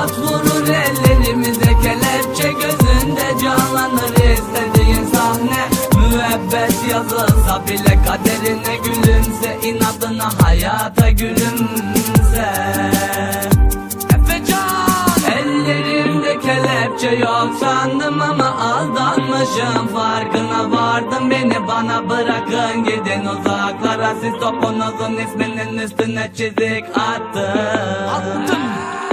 Hayat vurur ellerimize kelepçe gözünde canlanır istediğin sahne. Müebbet yazılsa bile kaderine gülümse inadına hayata gülümse. Efecan Ellerimde kelepçe yok sandım ama aldanmışım. Farkına vardım beni bana bırakın gidin uzaklara. Siz topunuzun isminin üstüne çizik attım. Yeah!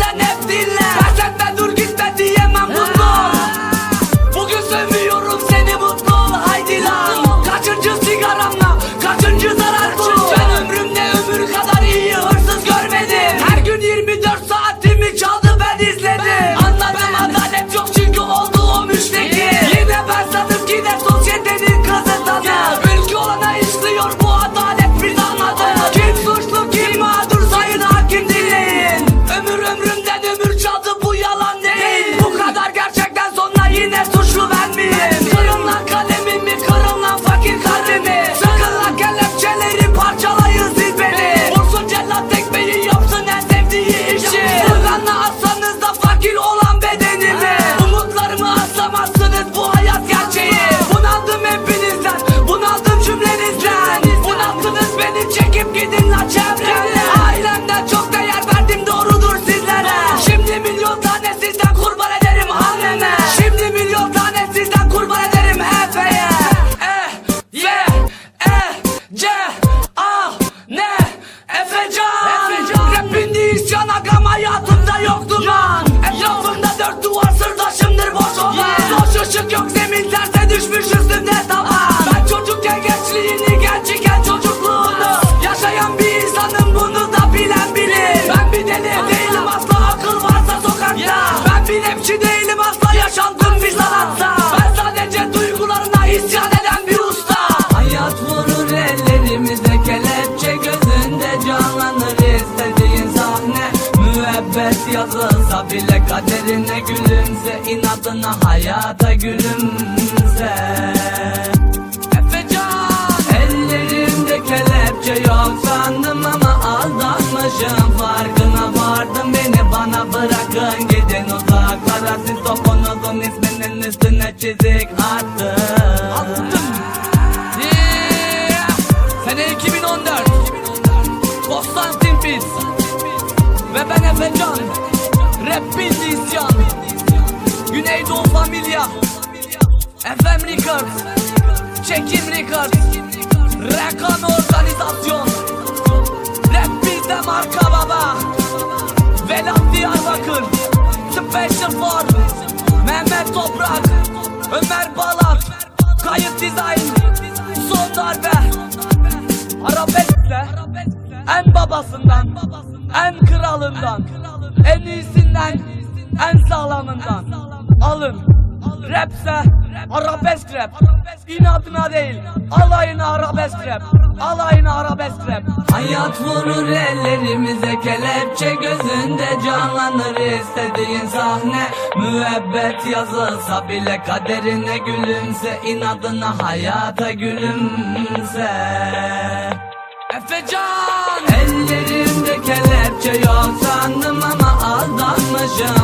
and empty land. Gidin la çevremle Müebbet yazılsa bile kaderine gülümse inadına hayata gülümse. Efecan Ellerimde kelepçe yok sandım ama aldanmışım. Farkına vardım beni bana bırakın. Gidin uzaklara Siz topunuzun isminin üstüne çizik attım Ben Efecan Rap bildi isyan Güneydoğu Familya FM Records. Çekim Records. Rekan Organizasyon. Rap bizde marka baba. Velat Diyarbakır. Special for Mehmet Toprak. Ömer Balat. Kayıt Design. Son darbe. Arabeskle. En babasından En kralından En iyisinden En sağlamından. Alın. Rapse arabesk rap. İnadına değil Alayına arabesk rap. Alayına arabesk rap. Hayat vurur ellerimize kelepçe gözünde canlanır istediğin sahne. Müebbet yazılsa bile kaderine gülümse inadına hayata gülümse. Efecan Ellerimde kelepçe yok Sandım ama aldanmışım.